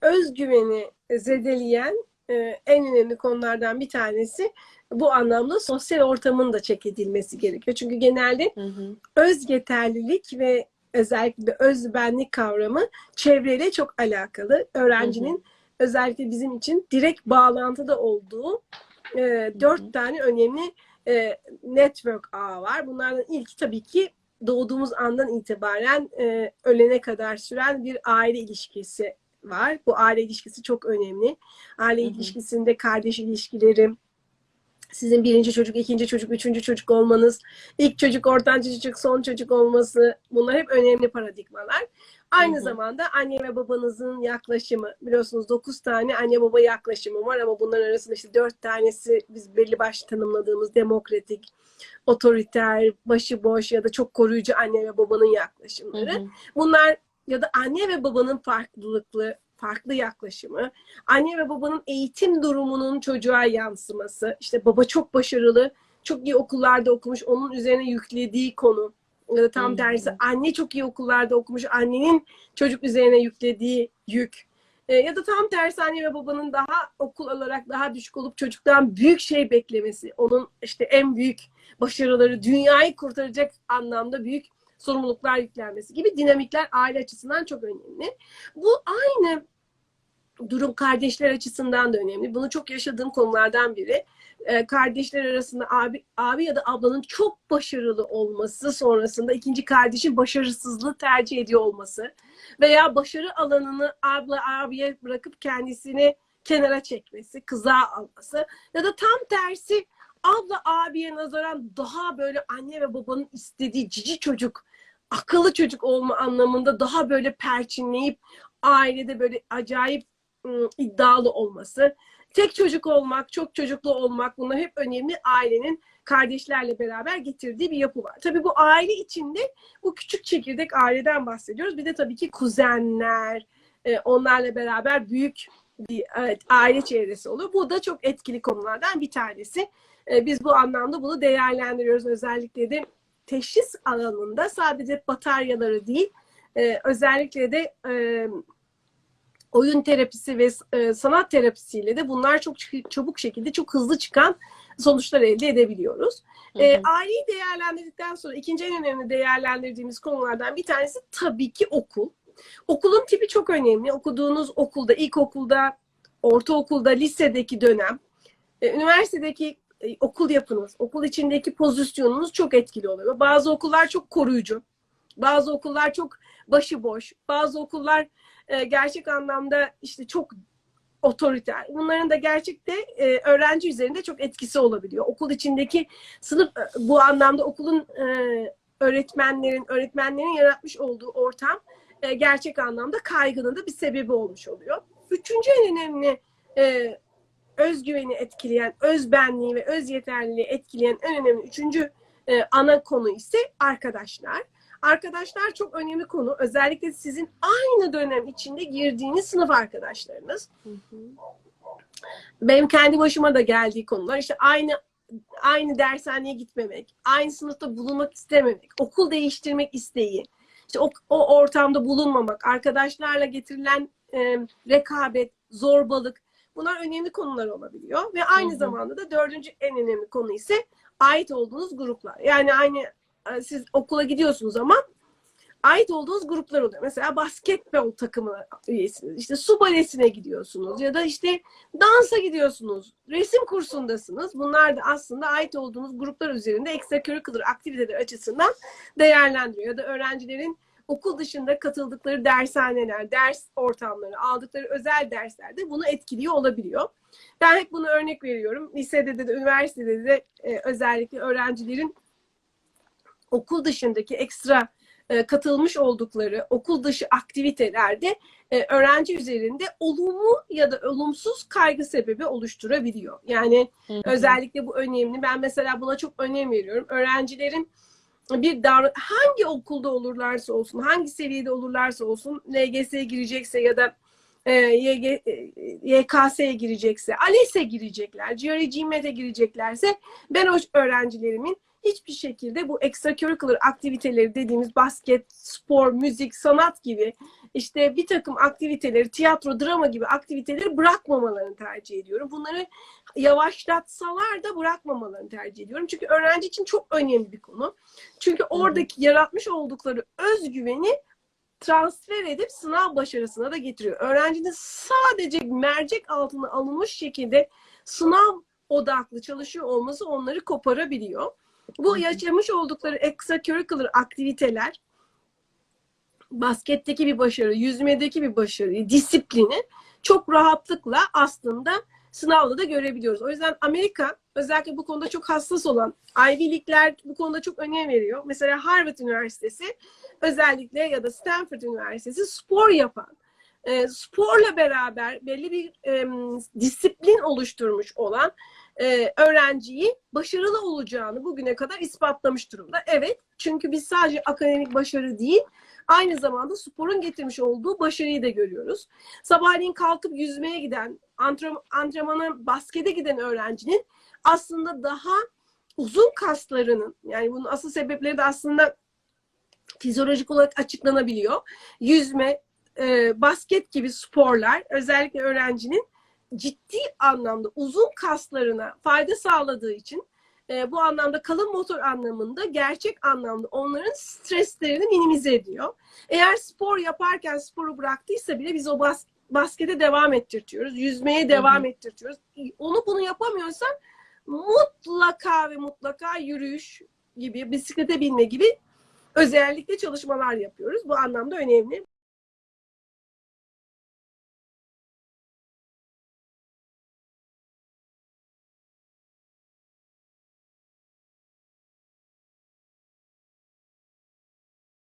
özgüveni zedeleyen e, en önemli konulardan bir tanesi bu anlamda sosyal ortamın da çek edilmesi gerekiyor. Çünkü genelde Hı hı. öz yeterlilik ve özellikle öz benlik kavramı çevreyle çok alakalı. Öğrencinin özellikle bizim için direkt bağlantıda olduğu e, dört tane önemli e, network ağı var. Bunlardan ilki tabii ki doğduğumuz andan itibaren e, ölene kadar süren bir aile ilişkisi var. Bu aile ilişkisi çok önemli. Aile Hı hı. ilişkisinde kardeş ilişkileri, sizin birinci çocuk, ikinci çocuk, üçüncü çocuk olmanız, ilk çocuk, ortanca çocuk, son çocuk olması bunlar hep önemli paradigmalar. Aynı Hı hı. zamanda anne ve babanızın yaklaşımı. Biliyorsunuz 9 tane anne baba yaklaşımı var ama bunların arasında işte 4 tanesi biz belli başlı tanımladığımız demokratik, otoriter, başıboş ya da çok koruyucu anne ve babanın Hı yaklaşımları. hı. Bunlar ya da anne ve babanın farklılıklı, farklı yaklaşımı, anne ve babanın eğitim durumunun çocuğa yansıması, işte baba çok başarılı, çok iyi okullarda okumuş, onun üzerine yüklediği konu ya da tam Hı. tersi anne çok iyi okullarda okumuş, annenin çocuk üzerine yüklediği yük. E, ya da tam tersi anne ve babanın daha okul olarak daha düşük olup çocuktan büyük şey beklemesi, onun işte en büyük başarıları, dünyayı kurtaracak anlamda büyük sorumluluklar yüklenmesi gibi dinamikler aile açısından çok önemli. Bu aynı durum kardeşler açısından da önemli. Bunu çok yaşadığım konulardan biri. Ee, kardeşler arasında abi, abi ya da ablanın çok başarılı olması sonrasında ikinci kardeşin başarısızlığı tercih ediyor olması veya başarı alanını abla abiye bırakıp kendisini kenara çekmesi, kıza alması ya da tam tersi abla abiye nazaran daha böyle anne ve babanın istediği cici çocuk, akıllı çocuk olma anlamında daha böyle perçinleyip ailede böyle acayip ım, iddialı olması. Tek çocuk olmak, çok çocuklu olmak bunlar hep önemli ailenin kardeşlerle beraber getirdiği bir yapı var. Tabii bu aile içinde bu küçük çekirdek aileden bahsediyoruz. Bir de tabii ki kuzenler, e, onlarla beraber büyük bir aile çevresi oluyor. Bu da çok etkili konulardan bir tanesi. E, Biz bu anlamda bunu değerlendiriyoruz. Özellikle de teşhis alanında sadece bataryaları değil, e, özellikle de e, oyun terapisi ve e, sanat terapisiyle de bunlar çok çabuk şekilde çok hızlı çıkan sonuçlar elde edebiliyoruz. Hı E, aileyi değerlendirdikten sonra ikinci en önemli değerlendirdiğimiz konulardan bir tanesi tabii ki okul. Okulun tipi çok önemli. Okuduğunuz okulda, ilkokulda, ortaokulda, lisedeki dönem, e, üniversitedeki okul yapınız, okul içindeki pozisyonunuz çok etkili oluyor. Bazı okullar çok koruyucu, bazı okullar çok başıboş, bazı okullar e, gerçek anlamda işte çok otoriter. Bunların da gerçekte e, öğrenci üzerinde çok etkisi olabiliyor. Okul içindeki sınıf e, bu anlamda okulun e, öğretmenlerin öğretmenlerin yaratmış olduğu ortam e, gerçek anlamda kaygının da bir sebebi olmuş oluyor. Üçüncü en önemli e, özgüveni etkileyen, özbenliği ve öz yeterliliği etkileyen en önemli üçüncü e, ana konu ise arkadaşlar. Arkadaşlar çok önemli konu. Özellikle sizin aynı dönem içinde girdiğiniz sınıf arkadaşlarınız. Hı hı. Benim kendi başıma da geldiği konular. İşte aynı aynı dershaneye gitmemek, aynı sınıfta bulunmak istememek, okul değiştirmek isteği, işte o, o ortamda bulunmamak, arkadaşlarla getirilen e, rekabet, zorbalık bunlar önemli konular olabiliyor. Ve aynı Hı hı. zamanda da dördüncü en önemli konu ise ait olduğunuz gruplar. Yani aynı e, siz okula gidiyorsunuz ama ait olduğunuz gruplar oluyor. Mesela basketbol takımı üyesiniz. İşte su balesine gidiyorsunuz ya da işte dansa gidiyorsunuz. Resim kursundasınız. Bunlar da aslında ait olduğunuz gruplar üzerinde extracurricular aktiviteler açısından değerlendiriyor. Ya da öğrencilerin okul dışında katıldıkları dershaneler, ders ortamları, aldıkları özel derslerde bunu etkiliyor olabiliyor. Ben hep bunu örnek veriyorum. Lisede de, üniversitede de e, özellikle öğrencilerin okul dışındaki ekstra e, katılmış oldukları okul dışı aktivitelerde e, öğrenci üzerinde olumlu ya da olumsuz kaygı sebebi oluşturabiliyor. Yani Hı hı. özellikle bu önemli. Ben mesela buna çok önem veriyorum. Öğrencilerin bir davran hangi okulda olurlarsa olsun, hangi seviyede olurlarsa olsun, LGS'ye girecekse ya da e, YG, e, YKS'ye girecekse, ALES'e girecekler, GRE, GMAT'e gireceklerse ben o öğrencilerimin hiçbir şekilde bu extracurricular aktiviteleri dediğimiz basket, spor, müzik, sanat gibi işte bir takım aktiviteleri, tiyatro, drama gibi aktiviteleri bırakmamalarını tercih ediyorum. Bunları yavaşlatsalar da bırakmamalarını tercih ediyorum. Çünkü öğrenci için çok önemli bir konu. Çünkü oradaki yaratmış oldukları özgüveni transfer edip sınav başarısına da getiriyor. Öğrencinin sadece mercek altına alınmış şekilde sınav odaklı çalışıyor olması onları koparabiliyor. Bu yaşamış oldukları extracurricular aktiviteler basketteki bir başarı, yüzmedeki bir başarıyı, disiplini çok rahatlıkla aslında sınavda da görebiliyoruz. O yüzden Amerika özellikle bu konuda çok hassas olan Ivy League'ler bu konuda çok önem veriyor. Mesela Harvard Üniversitesi özellikle ya da Stanford Üniversitesi spor yapan, e, sporla beraber belli bir e, disiplin oluşturmuş olan e, öğrenciyi başarılı olacağını bugüne kadar ispatlamış durumda. Evet, çünkü biz sadece akademik başarı değil, aynı zamanda sporun getirmiş olduğu başarıyı da görüyoruz. Sabahleyin kalkıp yüzmeye giden, antrenmana, baskete giden öğrencinin aslında daha uzun kaslarının, yani bunun asıl sebepleri de aslında fizyolojik olarak açıklanabiliyor. Yüzme, e, basket gibi sporlar özellikle öğrencinin ciddi anlamda uzun kaslarına fayda sağladığı için e, bu anlamda kalın motor anlamında gerçek anlamda onların streslerini minimize ediyor. Eğer spor yaparken sporu bıraktıysa bile biz o bas, baskete devam ettirtiyoruz. Yüzmeye devam Hı hı. ettirtiyoruz. Onu bunu yapamıyorsan mutlaka ve mutlaka yürüyüş gibi, bisiklete binme gibi özellikle çalışmalar yapıyoruz. Bu anlamda önemli.